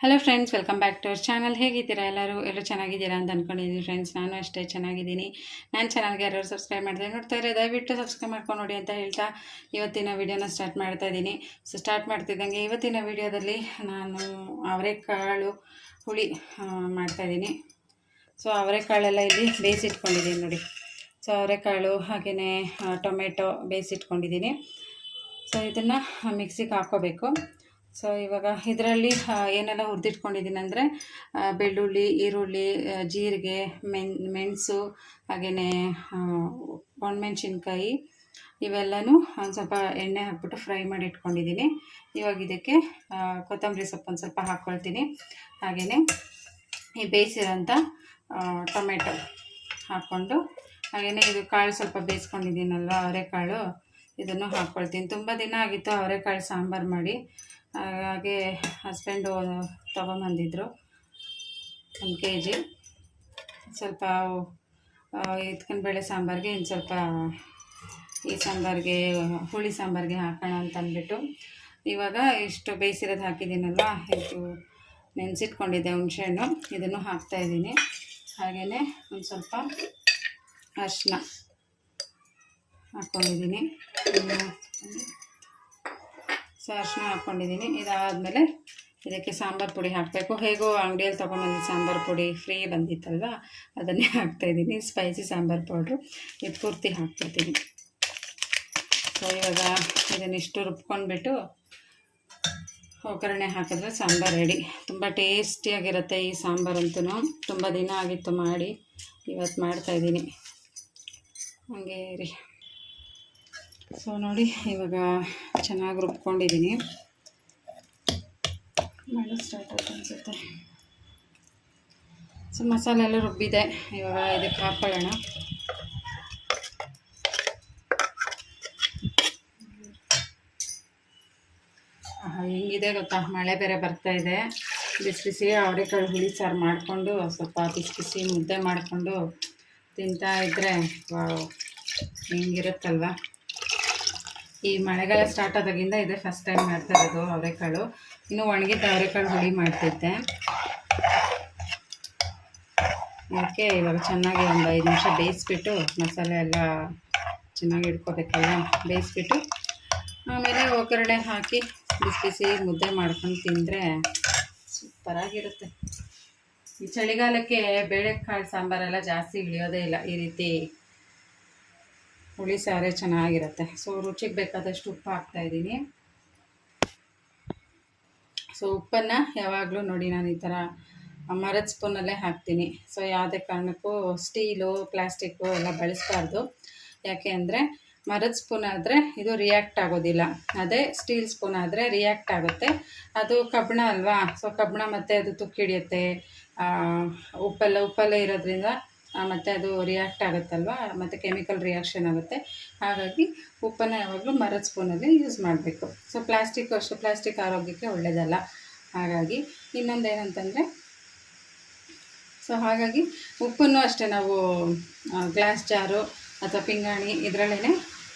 Hello friends welcome back to our channel ಹೇಗಿದ್ದೀರಾ ಎಲ್ಲರೂ? ಎಲ್ಲರೂ ಚೆನ್ನಾಗಿದ್ದೀರಾ ಅಂತ ಅಂದ್ಕೊಂಡಿದ್ದೀನಿ ಫ್ರೆಂಡ್ಸ್ ನಾನು ಅಷ್ಟೇ ಚೆನ್ನಾಗಿದ್ದೀನಿ. ನಾನು ಚಾನಲ್ಗೆ ಯಾರು ಸಬ್ಸ್ಕ್ರೈಬ್ ಮಾಡಿದ್ರೆ ನೋಡ್ತಾ ಇರೋ. ದಯವಿಟ್ಟು ಸಬ್ಸ್ಕ್ರೈಬ್ ಮಾಡ್ಕೊಂಡು ನೋಡಿ ಅಂತ ಹೇಳ್ತಾ ಇವತ್ತಿನ ವಿಡಿಯೋನ ಸ್ಟಾರ್ಟ್ ಮಾಡ್ತಾ ಇದ್ದೀನಿ. ಸೊ ಸ್ಟಾರ್ಟ್ ಮಾಡ್ತಿದ್ದಂಗೆ ಇವತ್ತಿನ ವಿಡಿಯೋದಲ್ಲಿ ನಾನು ಅವರೆಕಾಳು ಹುಳಿ ಮಾಡ್ತಾಯಿದ್ದೀನಿ ಸೊ ಅವರೆಕಾಳೆಲ್ಲ ಇಲ್ಲಿ ಬೇಯಿಸಿಟ್ಕೊಂಡಿದ್ದೀನಿ ನೋಡಿ. ಸೊ ಅವರೆಕಾಳು ಹಾಗೆಯೇ ಟೊಮೆಟೊ ಬೇಯಿಸಿಟ್ಕೊಂಡಿದ್ದೀನಿ. ಸೊ ಇದನ್ನು ಮಿಕ್ಸಿಗೆ ಹಾಕ್ಕೋಬೇಕು. ಸೊ ಇವಾಗ ಇದರಲ್ಲಿ ಏನೆಲ್ಲ ಹುರಿದಿಟ್ಕೊಂಡಿದ್ದೀನಿ ಅಂದರೆ ಬೆಳ್ಳುಳ್ಳಿ, ಈರುಳ್ಳಿ ಜೀರಿಗೆ ಮೆನ್ ಮೆಣಸು ಹಾಗೆಯೇ ಒಣಮೆಣಸಿನ್ಕಾಯಿ ಇವೆಲ್ಲನೂ ಒಂದು ಸ್ವಲ್ಪ ಎಣ್ಣೆ ಹಾಕ್ಬಿಟ್ಟು ಫ್ರೈ ಮಾಡಿ ಇಟ್ಕೊಂಡಿದ್ದೀನಿ ಇವಾಗ ಇದಕ್ಕೆ ಕೊತ್ತಂಬರಿ ಸೊಪ್ಪು ಒಂದು ಸ್ವಲ್ಪ ಹಾಕ್ಕೊಳ್ತೀನಿ ಹಾಗೆಯೇ ಈ ಬೇಯಿಸಿರೋಂಥ ಟೊಮೆಟೊ ಹಾಕ್ಕೊಂಡು ಹಾಗೆಯೇ ಇದು ಕಾಳು ಸ್ವಲ್ಪ ಬೇಯಿಸ್ಕೊಂಡಿದ್ದೀನಲ್ವ, ಅವರೆಕಾಳು. ಇದನ್ನು ಹಾಕ್ಕೊಳ್ತೀನಿ ತುಂಬ ದಿನ ಆಗಿತ್ತು ಅವರೆಕಾಳು ಸಾಂಬಾರು ಮಾಡಿ. ಹಾಗೆ ಹಸ್ಬೆಂಡು ತೊಗೊಂಬಂದಿದ್ರು ಒಂದು ಕೆ ಜಿ ಸ್ವಲ್ಪ ಎತ್ಕೊಂಡು ಬೇಳೆ ಸಾಂಬಾರಿಗೆ, ಇನ್ನು ಸ್ವಲ್ಪ ಈ ಸಾಂಬಾರಿಗೆ, ಹುಳಿ ಸಾಂಬಾರಿಗೆ ಹಾಕೋಣ ಅಂತ ಅಂದ್ಬಿಟ್ಟು. ಇವಾಗ ಇಷ್ಟು ಬೇಯಿಸಿರೋದು ಹಾಕಿದ್ದೀನಲ್ವ? ಇದು ನೆನೆಸಿಟ್ಕೊಂಡಿದ್ದೆ ಹುಣಸೆಹಣ್ಣು. ಇದನ್ನು ಹಾಕ್ತಾಯಿದ್ದೀನಿ ಹಾಗೆಯೇ ಒಂದು ಸ್ವಲ್ಪ ಅರಿಶಿನ. ಹಾಕ್ಕೊಂಡಿದ್ದೀನಿ ಇನ್ನು ಸೊ ಅರಿಶಿನ ಹಾಕ್ಕೊಂಡಿದ್ದೀನಿ ಇದಾದಮೇಲೆ ಇದಕ್ಕೆ ಸಾಂಬಾರು ಪುಡಿ ಹಾಕಬೇಕು. ಹೇಗೋ ಅಂಗಡಿಯಲ್ಲಿ ತೊಗೊಂಬಂದಿದ್ದು ಸಾಂಬಾರು ಪುಡಿ ಫ್ರೀ ಬಂದಿತ್ತಲ್ವ? ಅದನ್ನೇ ಹಾಕ್ತಾಯಿದ್ದೀನಿ ಸ್ಪೈಸಿ ಸಾಂಬಾರು ಪೌಡ್ರು. ಇದು ಪೂರ್ತಿ ಹಾಕ್ಬಿಡ್ತೀನಿ. ಸೊ ಇವಾಗ ಇದನ್ನಿಷ್ಟು ರುಬ್ಕೊಂಡ್ಬಿಟ್ಟು ಒಗ್ಗರಣೆ ಹಾಕಿದ್ರೆ ಸಾಂಬಾರು ರೆಡಿ. ತುಂಬ ಟೇಸ್ಟಿಯಾಗಿರುತ್ತೆ ಈ ಸಾಂಬಾರಂತೂ ತುಂಬ ದಿನ ಆಗಿತ್ತು ಮಾಡಿ ಇವತ್ತು ಮಾಡ್ತಾಯಿದ್ದೀನಿ ಹಂಗೆ ರೀ ಸೊ ನೋಡಿ ಇವಾಗ ಚೆನ್ನಾಗಿ ರುಬ್ಕೊಂಡಿದ್ದೀನಿ ಮಾಡಿ ಸ್ಟಾರ್ಟ್ ಆಯ್ತು ಅನಿಸುತ್ತೆ. ಸೊ ಮಸಾಲೆ ಎಲ್ಲ ರುಬ್ಬಿದೆ. ಇವಾಗ ಇದಕ್ಕೆ ಹಾಕ್ಕೊಳ್ಳೋಣ ಆಹಾ, ಹೆಂಗಿದೆ ಗೊತ್ತಾ? ಮಳೆ ಬೇರೆ ಬರ್ತಾ ಇದೆ. ಬಿಸಿ ಬಿಸಿ ಅವರೆಕಾಳು ಹುಳಿ ಸಾರು ಮಾಡಿಕೊಂಡು ಸ್ವಲ್ಪ ಬಿಸಿ ಬಿಸಿ ಮುದ್ದೆ ಮಾಡಿಕೊಂಡು ತಿಂತಾ ಇದ್ದರೆ ಹೆಂಗಿರುತ್ತಲ್ವ? ಈ ಮಳೆಗಾಲ ಸ್ಟಾರ್ಟ್ ಆದಾಗಿಂದ ಇದೆ ಫಸ್ಟ್ ಟೈಮ್ ಮಾಡ್ತಾ ಇರೋದು ಅವರೆಕಾಳು. ಇನ್ನು ಒಣಗಿದ್ದ ಅವರೆಕಾಳು ಹುಳಿ ಮಾಡ್ತಿದ್ದೆ. ಅದಕ್ಕೆ ಇವಾಗ ಚೆನ್ನಾಗಿ ಒಂದು ಐದು ನಿಮಿಷ ಬೇಯಿಸ್ಬಿಟ್ಟು ಮಸಾಲೆ ಎಲ್ಲ ಚೆನ್ನಾಗಿ ಇಟ್ಕೋಬೇಕಲ್ಲ, ಬೇಯಿಸ್ಬಿಟ್ಟು ಆಮೇಲೆ ಒಗ್ಗರಣೆ ಹಾಕಿ ಬಿಸಿ ಬಿಸಿ ಮುದ್ದೆ ಮಾಡ್ಕೊಂಡು ತಿಂದರೆ ಸೂಪರಾಗಿರುತ್ತೆ. ಈ ಚಳಿಗಾಲಕ್ಕೆ ಬೇಳೆಕಾಳು ಸಾಂಬಾರೆಲ್ಲ ಜಾಸ್ತಿ ಇಳಿಯೋದೇ ಇಲ್ಲ ಈ ರೀತಿ. ಹುಳಿ ಸಾರೇ ಚೆನ್ನಾಗಿರುತ್ತೆ. ಸೊ ರುಚಿಗೆ ಬೇಕಾದಷ್ಟು ಉಪ್ಪು ಹಾಕ್ತಾಯಿದ್ದೀನಿ ಸೊ ಉಪ್ಪನ್ನು ಯಾವಾಗಲೂ ನೋಡಿ ನಾನು ಈ ಥರ ಮರದ ಸ್ಪೂನಲ್ಲೇ ಹಾಕ್ತೀನಿ. ಸೊ ಯಾವುದೇ ಕಾರಣಕ್ಕೂ ಸ್ಟೀಲು, ಪ್ಲಾಸ್ಟಿಕ್ಕು ಎಲ್ಲ ಬಳಸ್ಬಾರ್ದು. ಯಾಕೆ ಅಂದರೆ ಮರದ ಸ್ಪೂನ್ ಆದರೆ ಇದು ರಿಯಾಕ್ಟ್ ಆಗೋದಿಲ್ಲ. ಅದೇ ಸ್ಟೀಲ್ ಸ್ಪೂನ್ ಆದರೆ ರಿಯಾಕ್ಟ್ ಆಗುತ್ತೆ. ಅದು ಕಬ್ಬಣ ಅಲ್ವಾ? ಸೊ ಕಬ್ಬಣ ಮತ್ತು ಅದು ತುಕ್ಕಿಡಿಯುತ್ತೆ ಉಪ್ಪೆಲ್ಲ, ಉಪ್ಪಲ್ಲೇ ಇರೋದ್ರಿಂದ ಮತ್ತು ಅದು ರಿಯಾಕ್ಟ್ ಆಗುತ್ತಲ್ವ? ಮತ್ತು ಕೆಮಿಕಲ್ ರಿಯಾಕ್ಷನ್ ಆಗುತ್ತೆ. ಹಾಗಾಗಿ ಉಪ್ಪನ್ನು ಯಾವಾಗಲೂ ಮರದ ಸ್ಪೂನಲ್ಲಿ ಯೂಸ್ ಮಾಡಬೇಕು. ಸೊ ಪ್ಲಾಸ್ಟಿಕ್ ಅಷ್ಟು ಪ್ಲಾಸ್ಟಿಕ್ ಆರೋಗ್ಯಕ್ಕೆ ಒಳ್ಳೆಯದಲ್ಲ ಹಾಗಾಗಿ ಇನ್ನೊಂದೇನಂತಂದರೆ ಸೊ ಹಾಗಾಗಿ ಉಪ್ಪನ್ನು ಅಷ್ಟೇ ನಾವು ಗ್ಲಾಸ್ ಜಾರು ಅಥವಾ ಪಿಂಗಾಣಿ ಇದರಲ್ಲೇ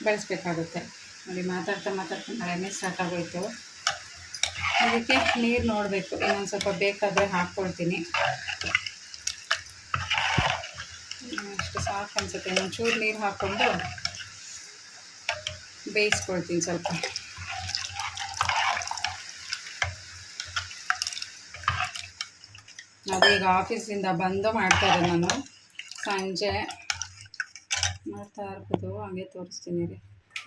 ಬಳಸಬೇಕಾಗುತ್ತೆ. ನೋಡಿ, ಮಾತಾಡ್ತಾ ಮಾತಾಡ್ತಾ ಮಳೆನೇ ಸ್ಟಾರ್ಟ್ ಆಗೋಯ್ತು ಅದಕ್ಕೆ ನೀರು ನೋಡಬೇಕು. ಇನ್ನೊಂದು ಸ್ವಲ್ಪ ಬೇಕಾದರೆ ಹಾಕ್ಕೊಳ್ತೀನಿ ಹ್ಮ್, ಅಷ್ಟು ಸಾಕು ಅನಿಸುತ್ತೆ ಒಂಚೂರು ನೀರು ಹಾಕ್ಕೊಂಡು ಬೇಯಿಸ್ಕೊಳ್ತೀನಿ ಸ್ವಲ್ಪ. ಅದೀಗ ಆಫೀಸಿಂದ ಬಂದು ಮಾಡ್ತಾ ನಾನು. ಸಂಜೆ ಮಾಡ್ತಾ ಇರ್ಬೋದು. ಹಂಗೆ ತೋರಿಸ್ತೀನಿ ರೀ.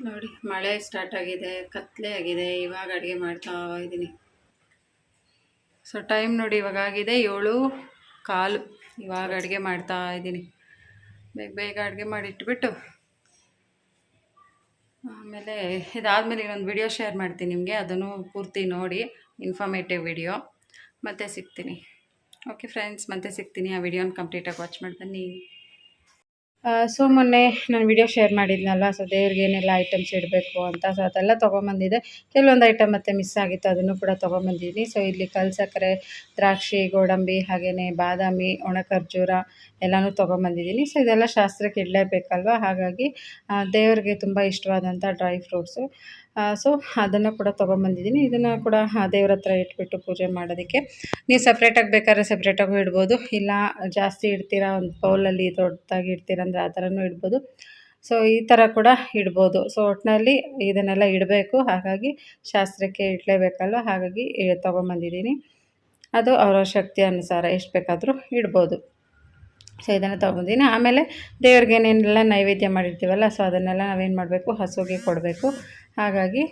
ನೋಡಿ, ಮಳೆ ಸ್ಟಾರ್ಟ್ ಆಗಿದೆ, ಕತ್ಲೆ ಆಗಿದೆ. ಇವಾಗ ಅಡುಗೆ ಮಾಡ್ತಾ ಇದ್ದೀನಿ ಸೊ ಟೈಮ್ ನೋಡಿ ಇವಾಗ ಆಗಿದೆ ಏಳು, ಕಾಲು. ಇವಾಗ ಅಡುಗೆ ಮಾಡ್ತಾ ಇದ್ದೀನಿ ಬೇಗ ಬೇಗ ಅಡುಗೆ ಮಾಡಿ ಇಟ್ಬಿಟ್ಟು ಆಮೇಲೆ ಇದಾದಮೇಲೆ ಇನ್ನೊಂದು ವಿಡಿಯೋ ಶೇರ್ ಮಾಡ್ತೀನಿ ನಿಮಗೆ. ಅದನ್ನು ಪೂರ್ತಿ ನೋಡಿ ಇನ್ಫಾರ್ಮೇಟಿವ್ ವಿಡಿಯೋ ಮತ್ತೆ ಸಿಗ್ತೀನಿ. ಓಕೆ ಫ್ರೆಂಡ್ಸ್ ಮತ್ತೆ ಸಿಗ್ತೀನಿ. ಆ ವಿಡಿಯೋನ ಕಂಪ್ಲೀಟಾಗಿ ವಾಚ್ ಮಾಡಿ. ಬನ್ನಿ. ಸೊ ಮೊನ್ನೆ ನಾನು ವಿಡಿಯೋ ಶೇರ್ ಮಾಡಿದ್ನಲ್ಲ ಸೊ ದೇವ್ರಿಗೆ ಏನೆಲ್ಲ ಐಟಮ್ಸ್ ಇಡಬೇಕು ಅಂತ ಸೊ ಅದೆಲ್ಲ ತೊಗೊಂಬಂದಿದ್ದೆ ಕೆಲವೊಂದು ಐಟಮ್ ಮತ್ತೆ ಮಿಸ್ ಆಗಿತ್ತು, ಅದನ್ನು ಕೂಡ ತೊಗೊಂಬಂದಿದ್ದೀನಿ ಸೊ ಇಲ್ಲಿ ಕಲ್ ಸಕ್ಕರೆ, ದ್ರಾಕ್ಷಿ, ಗೋಡಂಬಿ ಹಾಗೆಯೇ ಬಾದಾಮಿ ಒಣ ಖರ್ಜೂರ ಎಲ್ಲನೂ ತೊಗೊಂಬಂದಿದ್ದೀನಿ ಸೊ ಇದೆಲ್ಲ ಶಾಸ್ತ್ರಕ್ಕೆ ಇಡಲೇಬೇಕಲ್ವ? ಹಾಗಾಗಿ ದೇವ್ರಿಗೆ ತುಂಬ ಇಷ್ಟವಾದಂಥ ಡ್ರೈ ಫ್ರೂಟ್ಸು ಸೊ ಅದನ್ನು ಕೂಡ ತೊಗೊಂಬಂದಿದ್ದೀನಿ. ಇದನ್ನು ಕೂಡ ದೇವ್ರ ಹತ್ರ ಇಟ್ಬಿಟ್ಟು ಪೂಜೆ ಮಾಡೋದಕ್ಕೆ. ನೀವು ಸಪ್ರೇಟಾಗಿ ಬೇಕಾದ್ರೆ ಸಪ್ರೇಟಾಗೂ ಇಡ್ಬೋದು. ಇಲ್ಲ, ಜಾಸ್ತಿ ಇಡ್ತೀರಾ, ಒಂದು ಬೌಲಲ್ಲಿ ದೊಡ್ಡದಾಗಿ ಇಡ್ತೀರ ಅಂದರೆ ಆ ಥರನೂ ಇಡ್ಬೋದು. ಸೊ ಈ ಥರ ಕೂಡ ಇಡ್ಬೋದು. ಸೊ ಒಟ್ಟಿನಲ್ಲಿ ಇದನ್ನೆಲ್ಲ ಇಡಬೇಕು. ಹಾಗಾಗಿ ಶಾಸ್ತ್ರಕ್ಕೆ ಇಡಲೇಬೇಕಲ್ವ? ಹಾಗಾಗಿ ತೊಗೊಂಬಂದಿದ್ದೀನಿ. ಅದು ಅವರ ಶಕ್ತಿ ಅನುಸಾರ ಎಷ್ಟು ಬೇಕಾದರೂ ಇಡ್ಬೋದು. ಸೊ ಇದನ್ನು ತೊಗೊಂಬಂದಿನಿ ಆಮೇಲೆ ದೇವ್ರಿಗೆ ಏನೇನೆಲ್ಲ ನೈವೇದ್ಯ ಮಾಡಿರ್ತೀವಲ್ಲ ಸೊ ಅದನ್ನೆಲ್ಲ ನಾವೇನು ಮಾಡಬೇಕು? ಹಸುಗೆ ಕೊಡಬೇಕು. ಹಾಗಾಗಿ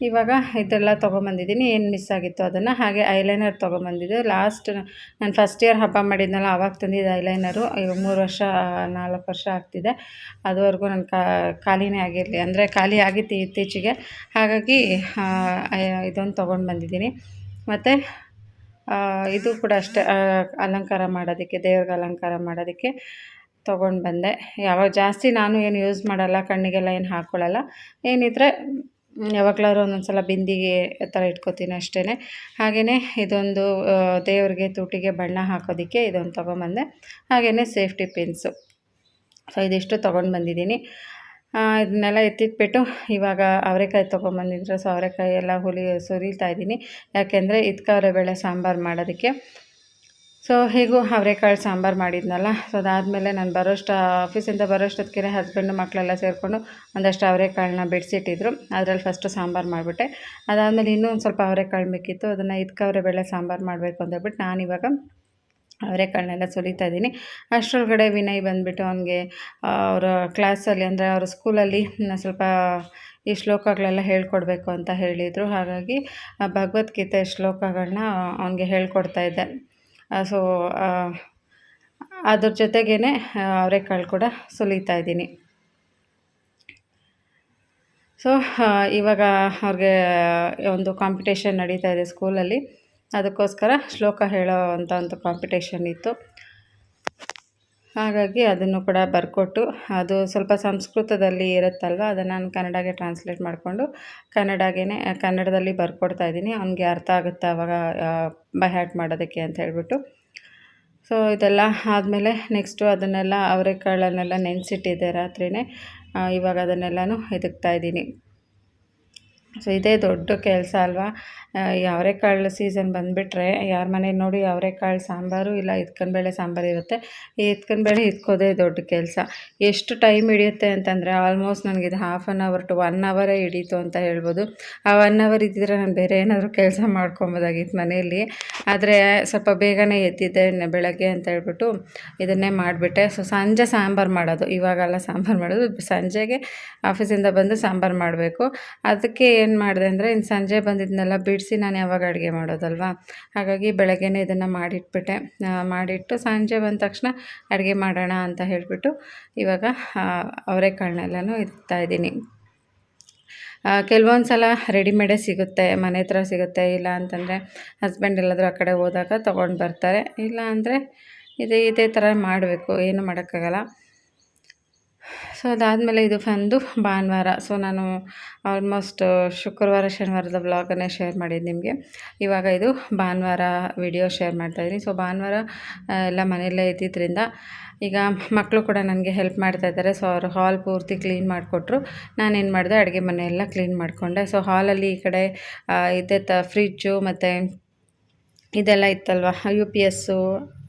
ಇವಾಗ ಇದೆಲ್ಲ ತೊಗೊಂಬಂದಿದ್ದೀನಿ. ಏನು ಮಿಸ್ ಆಗಿತ್ತು ಅದನ್ನು? ಹಾಗೆ ಐಲೈನರ್ ತೊಗೊಂಬಂದಿದ್ದೆ. ಲಾಸ್ಟ್ ನಾನು ಫಸ್ಟ್ ಇಯರ್ ಹಬ್ಬ ಮಾಡಿದ್ನಲ್ಲ ಆವಾಗ ತಂದಿದ್ದೆ ಐಲೈನರು ಇವಾಗ ಮೂರು ವರ್ಷ, ನಾಲ್ಕು ವರ್ಷ ಆಗ್ತಿದೆ. ಅದುವರೆಗೂ ನಾನು ಖಾಲಿನೇ ಆಗಿರಲಿ. ಅಂದರೆ ಖಾಲಿ ಆಗಿತ್ತು ಇತ್ತೀಚೆಗೆ. ಹಾಗಾಗಿ ಇದೊಂದು ತೊಗೊಂಡು ಬಂದಿದ್ದೀನಿ ಮತ್ತು ಇದು ಕೂಡ ಅಷ್ಟೇ ಅಲಂಕಾರ ಮಾಡೋದಕ್ಕೆ, ದೇವ್ರಿಗೆ ಅಲಂಕಾರ ಮಾಡೋದಕ್ಕೆ. ತೊಗೊಂಡು ಬಂದೆ. ಯಾವಾಗ ಜಾಸ್ತಿ ನಾನು ಏನು ಯೂಸ್ ಮಾಡಲ್ಲ, ಕಣ್ಣಿಗೆಲ್ಲ ಏನು ಹಾಕ್ಕೊಳ್ಳಲ್ಲ ಏನಿದ್ರೆ ಯಾವಾಗಲಾದ್ರೂ ಒಂದೊಂದು ಸಲ ಬಿಂದಿಗೆ ಥರ ಇಟ್ಕೋತೀನಿ ಅಷ್ಟೇ ಹಾಗೆಯೇ ಇದೊಂದು ದೇವ್ರಿಗೆ ತುಟಿಗೆ ಬಣ್ಣ ಹಾಕೋದಕ್ಕೆ ಇದೊಂದು ತೊಗೊಂಬಂದೆ. ಹಾಗೆಯೇ ಸೇಫ್ಟಿ ಪಿನ್ಸು ಸೊ ಇದಿಷ್ಟು ತೊಗೊಂಡು ಬಂದಿದ್ದೀನಿ. ಇದನ್ನೆಲ್ಲ ಎತ್ತಿಟ್ಬಿಟ್ಟು ಇವಾಗ ಅವರೆಕಾಯಿ ತೊಗೊಂಬಂದಿದ್ರು. ಸೊ ಅವರೆಕಾಯಿ ಎಲ್ಲ ಹುಲಿ ಸುರಿತಾ ಇದ್ದೀನಿ. ಯಾಕೆಂದರೆ ಇದ್ಕಾವ್ರೆ ಬೇಳೆ ಸಾಂಬಾರು ಮಾಡೋದಕ್ಕೆ. ಸೊ ಹೇಗೂ ಅವರೆಕಾಳು ಸಾಂಬಾರು ಮಾಡಿದ್ನಲ್ಲ. ಸೊ ಅದಾದಮೇಲೆ ನಾನು ಬರೋಷ್ಟು ಆಫೀಸಿಂದ ಬರೋಷ್ಟೊತ್ತಿಗೆ ಹಸ್ಬೆಂಡು ಮಕ್ಕಳೆಲ್ಲ ಸೇರಿಕೊಂಡು ಒಂದಷ್ಟು ಅವರೆಕಾಳನ್ನ ಬಿಡಿಸಿಟ್ಟಿದ್ರು. ಅದರಲ್ಲಿ ಫಸ್ಟು ಸಾಂಬಾರು ಮಾಡಿಬಿಟ್ಟೆ. ಅದಾದಮೇಲೆ ಇನ್ನೂ ಒಂದು ಸ್ವಲ್ಪ ಅವರೆಕಾಳು ಬೇಕಿತ್ತು. ಅದನ್ನು ಇದ್ಕವ್ರೆ ಬೇಳೆ ಸಾಂಬಾರು ಮಾಡಬೇಕು ಅಂತ ಹೇಳ್ಬಿಟ್ಟು ಇವಾಗ ಅವರೆಕಾಳನ್ನೆಲ್ಲ ಸುಲಿತಾ ಇದ್ದೀನಿ. ಅಷ್ಟರೊಳಗಡೆ ವಿನಯ್ ಬಂದುಬಿಟ್ಟು ಅವನಿಗೆ ಅವರ ಕ್ಲಾಸಲ್ಲಿ ಅಂದರೆ ಅವ್ರ ಸ್ಕೂಲಲ್ಲಿ ಸ್ವಲ್ಪ ಈ ಶ್ಲೋಕಗಳೆಲ್ಲ ಹೇಳ್ಕೊಡ್ಬೇಕು ಅಂತ ಹೇಳಿದರು. ಹಾಗಾಗಿ ಭಗವದ್ಗೀತೆ ಶ್ಲೋಕಗಳನ್ನ ಅವನಿಗೆ ಹೇಳ್ಕೊಡ್ತಾ ಇದ್ದೆ. ಸೊ ಅದ್ರ ಜೊತೆಗೇ ಅವರೆಕಾಳು ಕೂಡ ಸುಲಿತಾ ಇದ್ದೀನಿ. ಸೊ ಇವಾಗ ಅವ್ರಿಗೆ ಒಂದು ಕಾಂಪಿಟೇಷನ್ ನಡೀತಾ ಇದೆ ಸ್ಕೂಲಲ್ಲಿ ಅದಕ್ಕೋಸ್ಕರ ಶ್ಲೋಕ ಹೇಳೋ ಅಂಥ ಒಂದು ಕಾಂಪಿಟೇಷನ್ ಇತ್ತು. ಹಾಗಾಗಿ ಅದನ್ನು ಕೂಡ ಬರ್ಕೊಟ್ಟು ಅದು ಸ್ವಲ್ಪ ಸಂಸ್ಕೃತದಲ್ಲಿ ಇರುತ್ತಲ್ವ, ಅದನ್ನು ನಾನು ಕನ್ನಡಗೆ ಟ್ರಾನ್ಸ್ಲೇಟ್ ಮಾಡಿಕೊಂಡು ಕನ್ನಡಗೇ ಕನ್ನಡದಲ್ಲಿ ಬರ್ಕೊಡ್ತಾ ಇದ್ದೀನಿ. ಅವನಿಗೆ ಅರ್ಥ ಆಗುತ್ತೆ ಅವಾಗ ಬೈ, ಹ್ಯಾಟ್ ಮಾಡೋದಕ್ಕೆ ಅಂತ ಹೇಳ್ಬಿಟ್ಟು. ಸೊ ಇದೆಲ್ಲ ಆದಮೇಲೆ ನೆಕ್ಸ್ಟು ಅದನ್ನೆಲ್ಲ ಅವರೆಕಾಳನ್ನೆಲ್ಲ ನೆನೆಸಿಟ್ಟಿದ್ದೆ ರಾತ್ರಿಯೇ ಇವಾಗ ಅದನ್ನೆಲ್ಲನೂ ಇದ್ದೀನಿ. ಸೊ ಇದೇ ದೊಡ್ಡ ಕೆಲಸ ಅಲ್ವಾ? ಅವರೆಕಾಳು ಸೀಸನ್ ಬಂದುಬಿಟ್ರೆ ಯಾರ ಮನೇಲಿ ನೋಡಿ ಅವರೆಕಾಳು ಸಾಂಬಾರು ಇಲ್ಲ ಬೇಳೆ ಸಾಂಬಾರು ಇರುತ್ತೆ, ಈ ಬೇಳೆ ಇತ್ಕೋದೇ ದೊಡ್ಡ ಕೆಲಸ. ಎಷ್ಟು ಟೈಮ್ ಹಿಡಿಯುತ್ತೆ ಅಂತಂದರೆ ಆಲ್ಮೋಸ್ಟ್ ನನಗೆ ಇದು half an hour to one ಅವರೇ ಹಿಡೀತು ಅಂತ ಹೇಳ್ಬೋದು. ಆ ಒನ್ ಅವರ್ ಇದ್ದಿದ್ರೆ ನಾನು ಬೇರೆ ಏನಾದರೂ ಕೆಲಸ ಮಾಡ್ಕೊಬೋದಾಗಿತ್ತು ಮನೆಯಲ್ಲಿ. ಆದರೆ ಸ್ವಲ್ಪ ಬೇಗನೆ ಎದ್ದಿದ್ದೆ ಬೆಳಗ್ಗೆ ಅಂತ ಹೇಳ್ಬಿಟ್ಟು ಇದನ್ನೇ ಮಾಡಿಬಿಟ್ಟೆ. ಸೊ ಸಂಜೆ ಸಾಂಬಾರು ಮಾಡೋದು, ಇವಾಗೆಲ್ಲ ಸಾಂಬಾರು ಮಾಡೋದು. ಸಂಜೆಗೆ ಆಫೀಸಿಂದ ಬಂದು ಸಾಂಬಾರು ಮಾಡಬೇಕು. ಅದಕ್ಕೆ ಏನು ಮಾಡಿದೆ ಅಂದರೆ ಇನ್ನು ಸಂಜೆ ಬಂದಿದ್ದನ್ನೆಲ್ಲ ಬಿಡಿಸಿ ನಾನು ಯಾವಾಗ ಅಡುಗೆ ಮಾಡೋದಲ್ವಾ? ಹಾಗಾಗಿ ಬೆಳಗ್ಗೆನೇ ಇದನ್ನು ಮಾಡಿಟ್ಬಿಟ್ಟೆ. ಮಾಡಿಟ್ಟು ಸಂಜೆ ಬಂದ ತಕ್ಷಣ ಅಡುಗೆ ಮಾಡೋಣ ಅಂತ ಹೇಳಿಬಿಟ್ಟು ಇವಾಗ ಅವರೆಕಾಳನ್ನೆಲ್ಲನೂ ಇಡ್ತಾ ಇದ್ದೀನಿ. ಕೆಲವೊಂದು ಸಲ ರೆಡಿಮೇಡೇ ಸಿಗುತ್ತೆ, ಮನೆ ಹತ್ರ ಸಿಗುತ್ತೆ, ಇಲ್ಲ ಅಂತಂದರೆ ಹಸ್ಬೆಂಡ್ ಎಲ್ಲಾದರೂ ಆ ಕಡೆ ಹೋದಾಗ ತೊಗೊಂಡು ಬರ್ತಾರೆ. ಇಲ್ಲ ಅಂದರೆ ಇದೇ ಇದೇ ಥರ ಮಾಡಬೇಕು, ಏನು ಮಾಡೋಕ್ಕಾಗಲ್ಲ. ಸೊ ಅದಾದಮೇಲೆ ಇದು ಬಂದು ಭಾನುವಾರ. ಸೊ ನಾನು ಆಲ್ಮೋಸ್ಟ್ ಶುಕ್ರವಾರ, ಶನಿವಾರದ ವ್ಲಾಗನ್ನೇ ಶೇರ್ ಮಾಡಿದ್ದು ನಿಮಗೆ. ಇವಾಗ ಇದು ಭಾನುವಾರ ವಿಡಿಯೋ ಶೇರ್ ಮಾಡ್ತಾಯಿದ್ದೀನಿ ಸೊ ಭಾನುವಾರ ಎಲ್ಲ ಮನೆಯಲ್ಲೇ ಇದ್ದಿದ್ದರಿಂದ ಈಗ ಮಕ್ಕಳು ಕೂಡ ನನಗೆ ಹೆಲ್ಪ್ ಮಾಡ್ತಾ ಇದ್ದಾರೆ. ಸೊ ಅವರು ಹಾಲ್ ಪೂರ್ತಿ ಕ್ಲೀನ್ ಮಾಡಿಕೊಟ್ರು. ನಾನೇನು ಮಾಡಿದೆ, ಅಡುಗೆ ಮನೆಯೆಲ್ಲ ಕ್ಲೀನ್ ಮಾಡಿಕೊಂಡೆ. ಸೊ ಹಾಲಲ್ಲಿ ಈ ಕಡೆ ಇದೆ ತ ಫ್ರಿಜ್ಜು ಮತ್ತು ಇದೆಲ್ಲ ಇತ್ತಲ್ವ ಯು ಪಿ ಎಸ್ಸು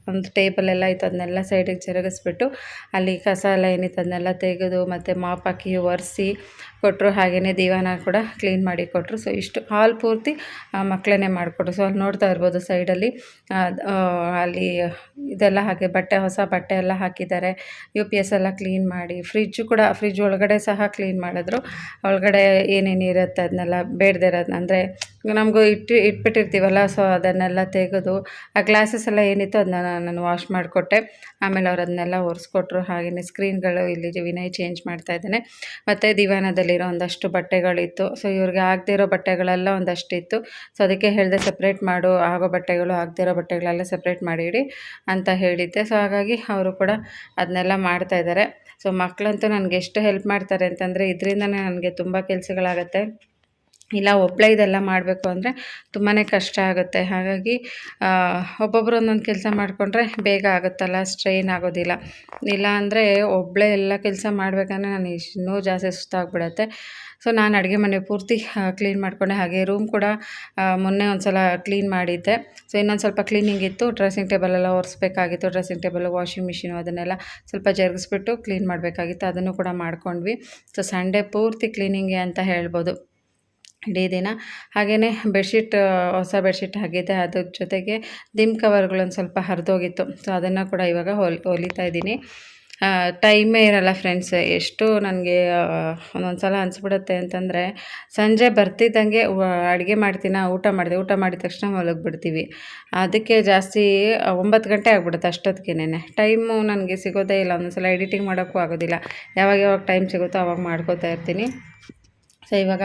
ಒಂದು ಟೇಬಲೆಲ್ಲ ಇತ್ತು, ಅದನ್ನೆಲ್ಲ ಸೈಡಿಗೆ ಜರುಗಿಸ್ಬಿಟ್ಟು ಅಲ್ಲಿ ಕಸ ಎಲ್ಲ ಏನಿತ್ತು ಅದನ್ನೆಲ್ಲ ತೆಗೆದು ಮತ್ತು ಮಾಪ್ ಹಾಕಿ ಒರೆಸಿ ಕೊಟ್ಟರು ಹಾಗೆಯೇ ದಿವಾನ ಕೂಡ ಕ್ಲೀನ್ ಮಾಡಿ ಕೊಟ್ಟರು ಸೊ ಇಷ್ಟು ಹಾಲ್ ಪೂರ್ತಿ ಮಕ್ಕಳೇ ಮಾಡಿಕೊಟ್ರು. ಸೊ ಅಲ್ಲಿ ನೋಡ್ತಾ ಇರ್ಬೋದು ಸೈಡಲ್ಲಿ ಅಲ್ಲಿ ಇದೆಲ್ಲ ಹಾಗೆ ಬಟ್ಟೆ, ಹೊಸ ಬಟ್ಟೆ ಎಲ್ಲ ಹಾಕಿದ್ದಾರೆ. ಯು ಪಿ ಎಸ್ ಎಲ್ಲ ಕ್ಲೀನ್ ಮಾಡಿ ಫ್ರಿಜ್ಜು ಕೂಡ ಫ್ರಿಜ್ ಒಳಗಡೆ ಸಹ ಕ್ಲೀನ್ ಮಾಡಿದ್ರು. ಒಳಗಡೆ ಏನೇನು ಇರುತ್ತೆ ಅದನ್ನೆಲ್ಲ ಬೇಡದೇ ಇರೋದನ್ನ ಅಂದರೆ ನಮಗೂ ಇಟ್ಟು ಇಟ್ಬಿಟ್ಟಿರ್ತೀವಲ್ಲ ಸೊ ಅದನ್ನೆಲ್ಲ ತೆಗೆದು, ಆ ಗ್ಲಾಸಸ್ ಎಲ್ಲ ಏನಿತ್ತು ಅದನ್ನ ನಾನು ವಾಶ್ ಮಾಡಿಕೊಟ್ಟೆ. ಆಮೇಲೆ ಅವರು ಅದನ್ನೆಲ್ಲ ಒರೆಸ್ಕೊಟ್ರು. ಹಾಗೆಯೇ ಸ್ಕ್ರೀನ್ಗಳು ಇಲ್ಲಿ ವಿನಯ್ ಚೇಂಜ್ ಮಾಡ್ತಾ ಇದ್ದಾನೆ. ಮತ್ತು ದಿವಾನದಲ್ಲಿರೋ ಒಂದಷ್ಟು ಬಟ್ಟೆಗಳಿತ್ತು. ಸೊ ಇವ್ರಿಗೆ ಆಗದಿರೋ ಇರೋ ಬಟ್ಟೆಗಳೆಲ್ಲ ಒಂದಷ್ಟಿತ್ತು. ಸೊ ಅದಕ್ಕೆ ಹೇಳಿದೆ ಸಪ್ರೇಟ್ ಮಾಡು, ಆಗೋ ಬಟ್ಟೆಗಳು ಆಗದಿರೋ ಇರೋ ಬಟ್ಟೆಗಳೆಲ್ಲ ಸಪ್ರೇಟ್ ಮಾಡಿಡಿ ಅಂತ ಹೇಳಿದ್ದೆ. ಸೊ ಹಾಗಾಗಿ ಅವರು ಕೂಡ ಅದನ್ನೆಲ್ಲ ಮಾಡ್ತಾ ಇದ್ದಾರೆ. ಸೊ ಮಕ್ಕಳಂತೂ ನನಗೆ ಎಷ್ಟು ಹೆಲ್ಪ್ ಮಾಡ್ತಾರೆ ಅಂತಂದರೆ, ಇದರಿಂದನೇ ನನಗೆ ತುಂಬ ಕೆಲಸಗಳಾಗತ್ತೆ. ಇಲ್ಲ ಒಬ್ಬಳೆ ಇದೆಲ್ಲ ಮಾಡಬೇಕು ಅಂದರೆ ತುಂಬಾ ಕಷ್ಟ ಆಗುತ್ತೆ. ಹಾಗಾಗಿ ಒಬ್ಬೊಬ್ಬರು ಒಂದೊಂದು ಕೆಲಸ ಮಾಡಿಕೊಂಡ್ರೆ ಬೇಗ ಆಗುತ್ತಲ್ಲ, ಸ್ಟ್ರೈನ್ ಆಗೋದಿಲ್ಲ. ಇಲ್ಲ ಅಂದರೆ ಒಬ್ಬಳೆ ಎಲ್ಲ ಕೆಲಸ ಮಾಡಬೇಕಂದ್ರೆ ನಾನು ಇನ್ನೂ ಜಾಸ್ತಿ ಸುಸ್ತಾಗ್ಬಿಡತ್ತೆ. ಸೊ, ನಾನು ಅಡುಗೆ ಮನೆ ಪೂರ್ತಿ ಕ್ಲೀನ್ ಮಾಡಿಕೊಂಡೆ. ಹಾಗೆ ರೂಮ್ ಕೂಡ ಮೊನ್ನೆ ಒಂದು ಸಲ ಕ್ಲೀನ್ ಮಾಡಿದ್ದೆ. ಸೊ ಇನ್ನೊಂದು ಸ್ವಲ್ಪ ಕ್ಲೀನಿಂಗ್ ಇತ್ತು. ಡ್ರೆಸ್ಸಿಂಗ್ ಟೇಬಲ್ ಎಲ್ಲ ಒರೆಸ್ಬೇಕಾಗಿತ್ತು. ಡ್ರೆಸ್ಸಿಂಗ್ ಟೇಬಲ್ ವಾಷಿಂಗ್ ಮಿಷಿನು ಅದನ್ನೆಲ್ಲ ಸ್ವಲ್ಪ ಜರುಗಿಸ್ಬಿಟ್ಟು ಕ್ಲೀನ್ ಮಾಡಬೇಕಾಗಿತ್ತು. ಅದನ್ನು ಕೂಡ ಮಾಡ್ಕೊಂಡ್ವಿ. ಸೊ ಸಂಡೇ ಪೂರ್ತಿ ಕ್ಲೀನಿಂಗೆ ಅಂತ ಹೇಳ್ಬೋದು. ಇಡೀ ದಿನ. ಹಾಗೆಯೇ ಬೆಡ್ಶೀಟ್, ಹೊಸ ಬೆಡ್ಶೀಟ್ ಹಾಕಿದ್ದೆ. ಅದ್ರ ಜೊತೆಗೆ ದಿಮ್ ಕವರ್ಗಳೊಂದು ಸ್ವಲ್ಪ ಹರಿದೋಗಿತ್ತು. ಸೊ ಅದನ್ನು ಕೂಡ ಇವಾಗ ಹೊಲಿ, ಹೊಲಿತಾ ಇದ್ದೀನಿ. ಟೈಮೇ ಇರಲ್ಲ ಫ್ರೆಂಡ್ಸ್. ಎಷ್ಟು ನನಗೆ ಒಂದೊಂದು ಸಲ ಅನಿಸ್ಬಿಡುತ್ತೆ ಅಂತಂದರೆ, ಸಂಜೆ ಬರ್ತಿದ್ದಂಗೆ ಅಡುಗೆ ಮಾಡ್ತೀನ, ಊಟ ಮಾಡಿದೆ. ಊಟ ಮಾಡಿದ ತಕ್ಷಣ ಮಲಗಿಬಿಡ್ತೀವಿ ಅದಕ್ಕೆ ಜಾಸ್ತಿ, ಒಂಬತ್ತು ಗಂಟೆ ಆಗ್ಬಿಡುತ್ತೆ ಅಷ್ಟೊತ್ತಿಗೆನೇ ಟೈಮು ನನಗೆ ಸಿಗೋದೇ ಇಲ್ಲ. ಒಂದೊಂದು ಸಲ ಎಡಿಟಿಂಗ್ ಮಾಡೋಕ್ಕೂ ಆಗೋದಿಲ್ಲ. ಯಾವಾಗ ಯಾವಾಗ ಟೈಮ್ ಸಿಗುತ್ತೋ ಅವಾಗ ಮಾಡ್ಕೋತಾ ಇರ್ತೀನಿ. ಸೊ, ಇವಾಗ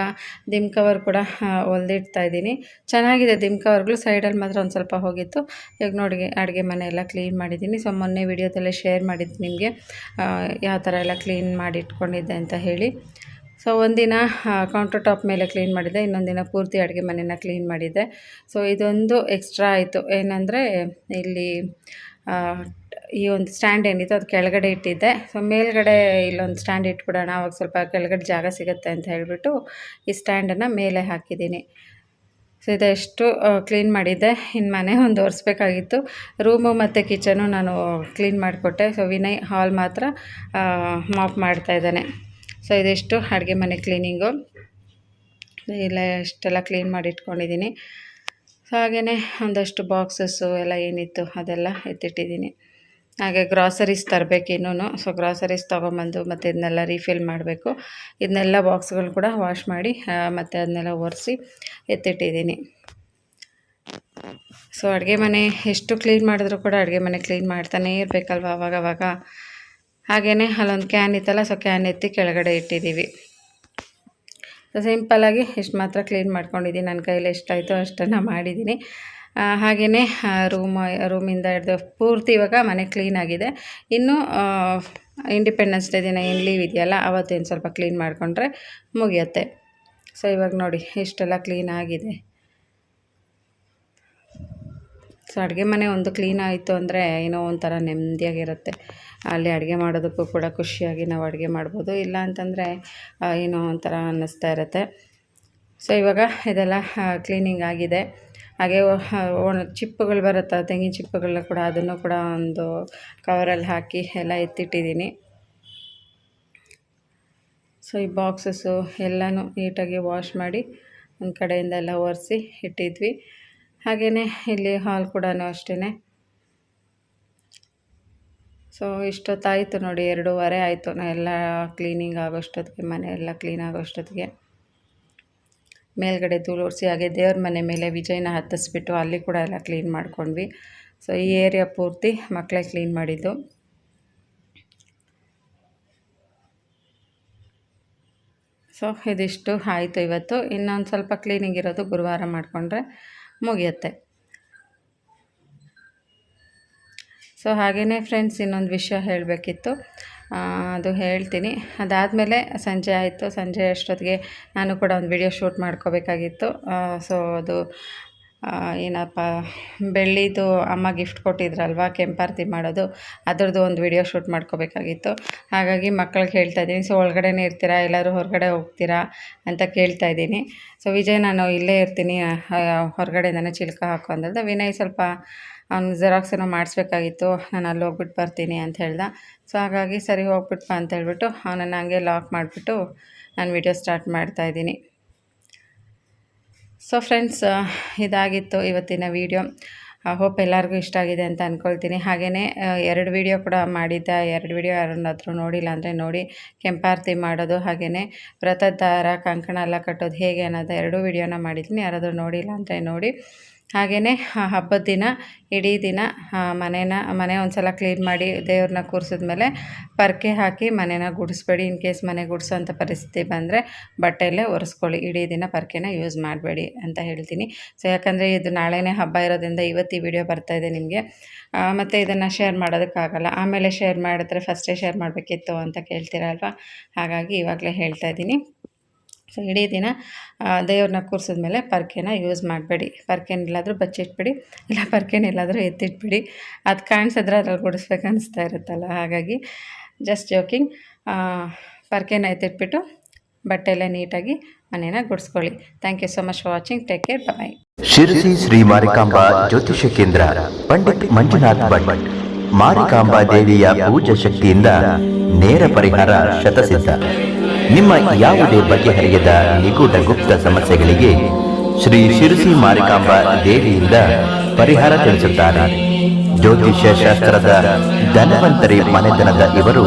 ದಿಮ್ ಕವರ್ ಕೂಡ ಹೊಲ್ದಿಡ್ತಾ ಇದ್ದೀನಿ. ಚೆನ್ನಾಗಿದೆ ದಿಮ್ ಕವರ್ಗಳು ಸೈಡಲ್ಲಿ ಮಾತ್ರ ಒಂದು ಸ್ವಲ್ಪ ಹೋಗಿತ್ತು. ಈಗ ನೋಡಿ ಅಡುಗೆ ಮನೆ ಎಲ್ಲ ಕ್ಲೀನ್ ಮಾಡಿದ್ದೀನಿ. ಸೊ, ಮೊನ್ನೆ ವೀಡಿಯೋದಲ್ಲೇ ಶೇರ್ ಮಾಡಿದ್ದು ನಿಮಗೆ. ಯಾವ ಥರ ಎಲ್ಲ ಕ್ಲೀನ್ ಮಾಡಿ ಇಟ್ಕೊಂಡಿದ್ದೆ ಅಂತ ಹೇಳಿ. ಸೊ, ಒಂದಿನ ಕೌಂಟರ್ ಟಾಪ್ ಮೇಲೆ ಕ್ಲೀನ್ ಮಾಡಿದ್ದೆ. ಇನ್ನೊಂದು ದಿನ ಪೂರ್ತಿ ಅಡುಗೆ ಮನೆಯನ್ನು ಕ್ಲೀನ್ ಮಾಡಿದ್ದೆ. ಸೊ, ಇದೊಂದು ಎಕ್ಸ್ಟ್ರಾ ಆಯಿತು. ಏನಂದರೆ, ಇಲ್ಲಿ ಈ ಒಂದು ಸ್ಟ್ಯಾಂಡ್ ಏನಿತ್ತು ಅದು ಕೆಳಗಡೆ ಇಟ್ಟಿದ್ದೆ. ಸೊ ಮೇಲ್ಗಡೆ ಇಲ್ಲೊಂದು ಸ್ಟ್ಯಾಂಡ್ ಇಟ್ಬಿಡೋಣ, ಅವಾಗ ಸ್ವಲ್ಪ ಕೆಳಗಡೆ ಜಾಗ ಸಿಗುತ್ತೆ ಅಂತ ಹೇಳಿಬಿಟ್ಟು ಈ ಸ್ಟ್ಯಾಂಡನ್ನು ಮೇಲೆ ಹಾಕಿದ್ದೀನಿ. ಸೊ ಇದೆಷ್ಟು ಕ್ಲೀನ್ ಮಾಡಿದ್ದೆ. ಇನ್ನು ಮನೆ ಒಂದು ಒರೆಸ್ಬೇಕಾಗಿತ್ತು. ರೂಮು ಮತ್ತು ಕಿಚನು ನಾನು ಕ್ಲೀನ್ ಮಾಡಿಕೊಟ್ಟೆ. ಸೊ ವಿನಯ್ ಹಾಲ್ ಮಾತ್ರ ಮಾಪ್ ಮಾಡ್ತಾ ಇದ್ದಾನೆ. ಸೊ ಇದೆಷ್ಟು ಅಡುಗೆ ಮನೆ ಕ್ಲೀನಿಂಗು ಇಲ್ಲ ಎಷ್ಟೆಲ್ಲ ಕ್ಲೀನ್ ಮಾಡಿ ಇಟ್ಕೊಂಡಿದ್ದೀನಿ. ಸೊ ಹಾಗೆಯೇ ಒಂದಷ್ಟು ಬಾಕ್ಸಸ್ಸು ಎಲ್ಲ ಏನಿತ್ತು ಅದೆಲ್ಲ ಎತ್ತಿಟ್ಟಿದ್ದೀನಿ. ಹಾಗೆ ಗ್ರಾಸರೀಸ್ ತರಬೇಕು ಇನ್ನೂ ಸೊ ಗ್ರಾಸರೀಸ್ ತೊಗೊಂಬಂದು ಮತ್ತು ಇದನ್ನೆಲ್ಲ ರೀಫಿಲ್ ಮಾಡಬೇಕು. ಇದನ್ನೆಲ್ಲ ಬಾಕ್ಸ್ಗಳು ಕೂಡ ವಾಶ್ ಮಾಡಿ ಮತ್ತು ಅದನ್ನೆಲ್ಲ ಒರೆಸಿ ಎತ್ತಿಟ್ಟಿದ್ದೀನಿ. ಸೊ ಅಡುಗೆ ಮನೆ ಎಷ್ಟು ಕ್ಲೀನ್ ಮಾಡಿದ್ರು ಕೂಡ ಅಡುಗೆ ಮನೆ ಕ್ಲೀನ್ ಮಾಡ್ತಾನೇ ಇರಬೇಕಲ್ವ ಅವಾಗ ಅವಾಗ. ಹಾಗೆಯೇ ಅಲ್ಲೊಂದು ಕ್ಯಾನ್ ಇತ್ತಲ್ಲ ಸೊ ಕ್ಯಾನ್ ಎತ್ತಿ ಕೆಳಗಡೆ ಇಟ್ಟಿದ್ದೀವಿ. ಸೊ ಸಿಂಪಲ್ಲಾಗಿ ಇಷ್ಟು ಮಾತ್ರ ಕ್ಲೀನ್ ಮಾಡ್ಕೊಂಡಿದ್ದೀನಿ. ನನ್ನ ಕೈಯಲ್ಲಿ ಎಷ್ಟಾಯಿತು ಅಷ್ಟನ್ನು ಮಾಡಿದ್ದೀನಿ. ಹಾಗೆಯೇ ರೂಮ್ ರೂಮಿಂದ ಹಿಡಿದು ಪೂರ್ತಿ ಇವಾಗ ಮನೆ ಕ್ಲೀನ್ ಆಗಿದೆ. ಇನ್ನು ಇಂಡಿಪೆಂಡೆನ್ಸ್ ಡೇ ದಿನ ಏನು ಲೀವ್ ಇದೆಯಲ್ಲ ಆವತ್ತೇನು ಸ್ವಲ್ಪ ಕ್ಲೀನ್ ಮಾಡಿಕೊಂಡ್ರೆ ಮುಗಿಯುತ್ತೆ. ಸೊ ಇವಾಗ ನೋಡಿ, ಇಷ್ಟೆಲ್ಲ ಕ್ಲೀನ್ ಆಗಿದೆ. ಸೊ ಅಡುಗೆ ಮನೆ ಒಂದು ಕ್ಲೀನ್ ಆಯಿತು ಅಂದರೆ ಏನೋ ಒಂಥರ ನೆಮ್ಮದಿಯಾಗಿರುತ್ತೆ. ಅಲ್ಲಿ ಅಡುಗೆ ಮಾಡೋದಕ್ಕೂ ಕೂಡ ಖುಷಿಯಾಗಿ ನಾವು ಅಡುಗೆ ಮಾಡ್ಬೋದು. ಇಲ್ಲ ಅಂತಂದರೆ ಏನೋ ಒಂಥರ ಅನ್ನಿಸ್ತಾ ಇರುತ್ತೆ. ಸೊ ಇವಾಗ ಇದೆಲ್ಲ ಕ್ಲೀನಿಂಗ್ ಆಗಿದೆ. ಹಾಗೆ ಒಣ ಚಿಪ್ಪುಗಳು ಬರುತ್ತೆ, ತೆಂಗಿನ ಚಿಪ್ಪುಗಳನ್ನ ಕೂಡ ಅದನ್ನು ಕೂಡ ಒಂದು ಕವರಲ್ಲಿ ಹಾಕಿ ಎಲ್ಲ ಎತ್ತಿಟ್ಟಿದ್ದೀನಿ. ಸೊ ಈ ಬಾಕ್ಸಸ್ಸು ಎಲ್ಲನೂ ನೀಟಾಗಿ ವಾಶ್ ಮಾಡಿ ಒಂದು ಕಡೆಯಿಂದ ಎಲ್ಲ ಒರೆಸಿ ಇಟ್ಟಿದ್ವಿ. ಹಾಗೆಯೇ ಇಲ್ಲಿ ಹಾಲ್ ಕೂಡ ಅಷ್ಟೇ ಸೊ ಇಷ್ಟೊತ್ತಾಯಿತು ನೋಡಿ, ಎರಡೂವರೆ ಆಯಿತು. ನಾ ಎಲ್ಲ ಕ್ಲೀನಿಂಗ್ ಆಗೋಷ್ಟೊತ್ತಿಗೆ, ಮನೆ ಎಲ್ಲ ಕ್ಲೀನ್ ಆಗೋಷ್ಟೊತ್ತಿಗೆ. ಮೇಲ್ಗಡೆ ಒರೆಸಿ ಹಾಗೆ ದೇವ್ರ ಮನೆ ಮೇಲೆ ವಿಜಯನ ಹತ್ತಿಸ್ಬಿಟ್ಟು ಅಲ್ಲಿ ಕೂಡ ಎಲ್ಲ ಕ್ಲೀನ್ ಮಾಡ್ಕೊಂಡ್ವಿ. ಸೊ ಈ ಏರಿಯಾ ಪೂರ್ತಿ ಮಕ್ಕಳೇ ಕ್ಲೀನ್ ಮಾಡಿದ್ದು. ಸೊ ಇದಿಷ್ಟು ಆಯಿತು ಇವತ್ತು. ಇನ್ನೊಂದು ಸ್ವಲ್ಪ ಕ್ಲೀನಿಂಗ್ ಇರೋದು ಗುರುವಾರ ಮಾಡಿಕೊಂಡ್ರೆ ಮುಗಿಯುತ್ತೆ. ಸೊ ಹಾಗೆಯೇ ಫ್ರೆಂಡ್ಸ್ ಇನ್ನೊಂದು ವಿಷಯ ಹೇಳಬೇಕಿತ್ತು. ಅದು ಹೇಳ್ತೀನಿ. ಅದಾದಮೇಲೆ ಸಂಜೆ ಆಯಿತು. ಸಂಜೆ ಅಷ್ಟೊತ್ತಿಗೆ ನಾನು ಕೂಡ ಒಂದು ವಿಡಿಯೋ ಶೂಟ್ ಮಾಡ್ಕೋಬೇಕಾಗಿತ್ತು. ಸೊ ಅದು ಏನಪ್ಪ, ಬೆಳ್ಳಿದು ಅಮ್ಮ ಗಿಫ್ಟ್ ಕೊಟ್ಟಿದ್ರಲ್ವ ಕೆಂಪಾರತಿ ಮಾಡೋದು, ಅದರದ್ದು ಒಂದು ವಿಡಿಯೋ ಶೂಟ್ ಮಾಡ್ಕೋಬೇಕಾಗಿತ್ತು. ಹಾಗಾಗಿ ಮಕ್ಕಳಿಗೆ ಹೇಳ್ತಾ ಇದ್ದೀನಿ ಸೊ ಒಳಗಡೆನೇ ಇರ್ತೀರಾ ಎಲ್ಲರೂ ಹೊರಗಡೆ ಹೋಗ್ತೀರಾ? ಅಂತ ಕೇಳ್ತಾ ಇದ್ದೀನಿ. ಸೊ ವಿಜಯ್, ನಾನು ಇಲ್ಲೇ ಇರ್ತೀನಿ ಹೊರಗಡೆಯಿಂದನೇ ಚಿಲ್ಕ ಹಾಕೋ ಅಂದಲ್ದ ವಿನಯ್ ಸ್ವಲ್ಪ ಅವ್ನು ಜೆರಾಕ್ಸ್ ಏನೋ ಮಾಡಿಸ್ಬೇಕಾಗಿತ್ತು, ನಾನು ಅಲ್ಲಿ ಹೋಗ್ಬಿಟ್ಟು ಬರ್ತೀನಿ ಅಂತ ಹೇಳ್ದ. ಸೊ ಹಾಗಾಗಿ ಸರಿ ಹೋಗ್ಬಿಟ್ಟು ಅಂತ ಹೇಳ್ಬಿಟ್ಟು, ಅವನನ್ನು ಹಂಗೆ ಲಾಕ್ ಮಾಡಿಬಿಟ್ಟು, ನಾನು ವಿಡಿಯೋ ಸ್ಟಾರ್ಟ್ ಮಾಡ್ತಾಯಿದ್ದೀನಿ ಸೊ ಫ್ರೆಂಡ್ಸ್ ಇದಾಗಿತ್ತು ಇವತ್ತಿನ ವೀಡಿಯೋ ಹೋಪ್ ಎಲ್ಲರಿಗೂ ಇಷ್ಟ ಆಗಿದೆ ಅಂತ ಅಂದ್ಕೊಳ್ತೀನಿ ಹಾಗೆಯೇ ಎರಡು ವೀಡಿಯೋ ಕೂಡ ಮಾಡಿದ್ದೆ. ಎರಡು ವಿಡಿಯೋ ಯಾರನ್ನಾದರೂ ನೋಡಿಲ್ಲ ಅಂದರೆ ನೋಡಿ, ಕೆಂಪಾರತಿ ಮಾಡೋದು. ಹಾಗೆಯೇ ವ್ರತದ ದಾರ, ಕಂಕಣ ಎಲ್ಲ ಕಟ್ಟೋದು ಹೇಗೆ ಅನ್ನೋದು ಎರಡೂ ವೀಡಿಯೋನ ಮಾಡಿದ್ದೀನಿ. ಯಾರಾದರೂ ನೋಡಿಲ್ಲ ಅಂದರೆ ನೋಡಿ. ಹಾಗೆಯೇ ಹಬ್ಬದ ದಿನ, ಇಡೀ ದಿನ ಮನೇನ, ಮನೆ ಒಂದು ಸಲ ಕ್ಲೀನ್ ಮಾಡಿ ದೇವ್ರನ್ನ ಕೂರಿಸಿದ್ಮೇಲೆ ಪರ್ಕೆ ಹಾಕಿ ಮನೇನ ಗುಡಿಸ್ಬೇಡಿ, ಇನ್ ಕೇಸ್ ಮನೆ ಗುಡಿಸೋಂಥ ಪರಿಸ್ಥಿತಿ ಬಂದರೆ ಬಟ್ಟೆಯಲ್ಲೇ ಒರೆಸ್ಕೊಳ್ಳಿ, ಇಡೀ ದಿನ ಪರ್ಕೆನ ಯೂಸ್ ಮಾಡಬೇಡಿ ಅಂತ ಹೇಳ್ತೀನಿ. ಸೊ ಯಾಕಂದರೆ ಇದು ನಾಳೆನೇ ಹಬ್ಬ ಇರೋದ್ರಿಂದ ಇವತ್ತು ಈ ವಿಡಿಯೋ ಬರ್ತಾಯಿದೆ ನಿಮಗೆ. ಮತ್ತು ಇದನ್ನು ಶೇರ್ ಮಾಡೋದಕ್ಕಾಗಲ್ಲ. ಆಮೇಲೆ ಶೇರ್ ಮಾಡಿದ್ರೆ ಫಸ್ಟೇ ಶೇರ್ ಮಾಡಬೇಕಿತ್ತು ಅಂತ ಕೇಳ್ತೀರಲ್ವ? ಹಾಗಾಗಿ ಇವಾಗಲೇ ಹೇಳ್ತಾ ಇದ್ದೀನಿ. ಸೊ ಇಡೀ ದಿನ ದೇವ್ರನ್ನ ಕೂರಿಸಿದ್ಮೇಲೆ ಪರ್ಕೆನ ಯೂಸ್ ಮಾಡಬೇಡಿ. ಪರ್ಕೆನ ಎಲ್ಲಾದರೂ ಬಚ್ಚಿಟ್ಬಿಡಿ. ಇಲ್ಲ, ಪರ್ಕೆನ ಎಲ್ಲಾದರೂ ಎತ್ತಿಟ್ಬಿಡಿ. ಅದು ಕಾಣಿಸಿದ್ರೆ ಅದ್ರಲ್ಲಿ ಗುಡಿಸ್ಬೇಕು ಅನಿಸ್ತಾ ಇರುತ್ತಲ್ಲ. ಹಾಗಾಗಿ ಜಸ್ಟ್ ಜೋಕಿಂಗ್ ಪರ್ಕೆನ ಎತ್ತಿಟ್ಬಿಟ್ಟು ಬಟ್ಟೆ ಎಲ್ಲ ನೀಟಾಗಿ ಮನೇನ ಗುಡಿಸ್ಕೊಳ್ಳಿ. Thank you so much for watching take care bye Sirsi Shri Marikamba ಜ್ಯೋತಿಷ ಕೇಂದ್ರ, ಪಂಡಿತ್ ಮಂಜುನಾಥ್ ಭಟ್. ಮಾರಿಕಾಂಬಾ ದೇವಿಯ ಪೂಜಾ ಶಕ್ತಿಯಿಂದ ನೇರ ಪರಿಹಾರ ಶತಸಿದ್ಧ. ನಿಮ್ಮ ಯಾವುದೇ ಬಗೆಹರಿಯದ ನಿಗೂಢ ಗುಪ್ತ ಸಮಸ್ಯೆಗಳಿಗೆ ಶ್ರೀ ಶಿರಸಿ ಮಾರಿಕಾಂಬಾ ದೇವಿಯಿಂದ ಪರಿಹಾರ ತಿಳಿಸುತ್ತಾರೆ. ಜ್ಯೋತಿಷ್ಯ ಶಾಸ್ತ್ರದ ಧನವಂತರಿ ಮನೆತನದ ಇವರು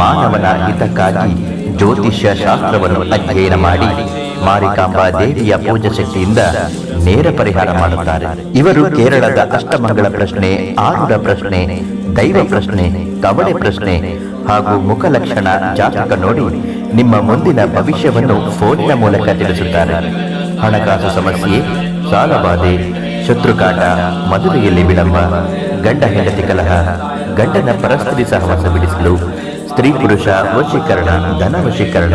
ಮಾನವನ ಹಿತಕ್ಕಾಗಿ ಜ್ಯೋತಿಷ್ಯ ಶಾಸ್ತ್ರವನ್ನು ಅಧ್ಯಯನ ಮಾಡಿ ಮಾರಿಕಾಂಬಾ ದೇವಿಯ ಪೂಜಾ ಶಕ್ತಿಯಿಂದ ನೇರ ಪರಿಹಾರ ಮಾಡುತ್ತಾರೆ. ಇವರು ಕೇರಳದ ಅಷ್ಟಮಂಗಳ ಪ್ರಶ್ನೆ ಆರುಡ ಪ್ರಶ್ನೆ, ದೈವ ಪ್ರಶ್ನೆ ಕವಡೆ ಪ್ರಶ್ನೆ ಹಾಗೂ ಮುಖಲಕ್ಷಣ ಜಾತಕ ನೋಡಿ ನಿಮ್ಮ ಮುಂದಿನ ಭವಿಷ್ಯವನ್ನು ಫೋನಿನ ಮೂಲಕ ತಿಳಿಸುತ್ತಾರೆ. ಹಣಕಾಸು ಸಮಸ್ಯೆ ಸಾಲಬಾಧೆ ಶತ್ರುಕಾಟ ಮದುವೆಯಲ್ಲಿ ವಿಳಂಬ, ಗಂಡ ಹೆಂಡತಿ ಕಲಹ, ಗಂಡನ ಪರಸ್ಪರಿ ಸಹವಾಸ ಬಿಡಿಸಲು, ಸ್ತ್ರೀ ಪುರುಷ ವಶೀಕರಣ, ಧನ ವಶೀಕರಣ